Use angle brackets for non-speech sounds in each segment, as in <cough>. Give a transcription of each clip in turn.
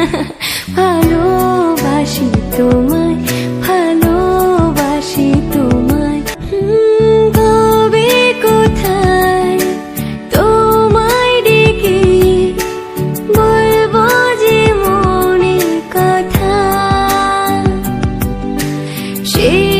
<laughs> ভালোবাসি তোমায় ভালোবাসি তোমায়। কবে কোথায়? তোমায় ডেকে বলব যে মনে কথা। সে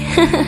bye. <laughs>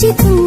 জীবন হো আজ তুমি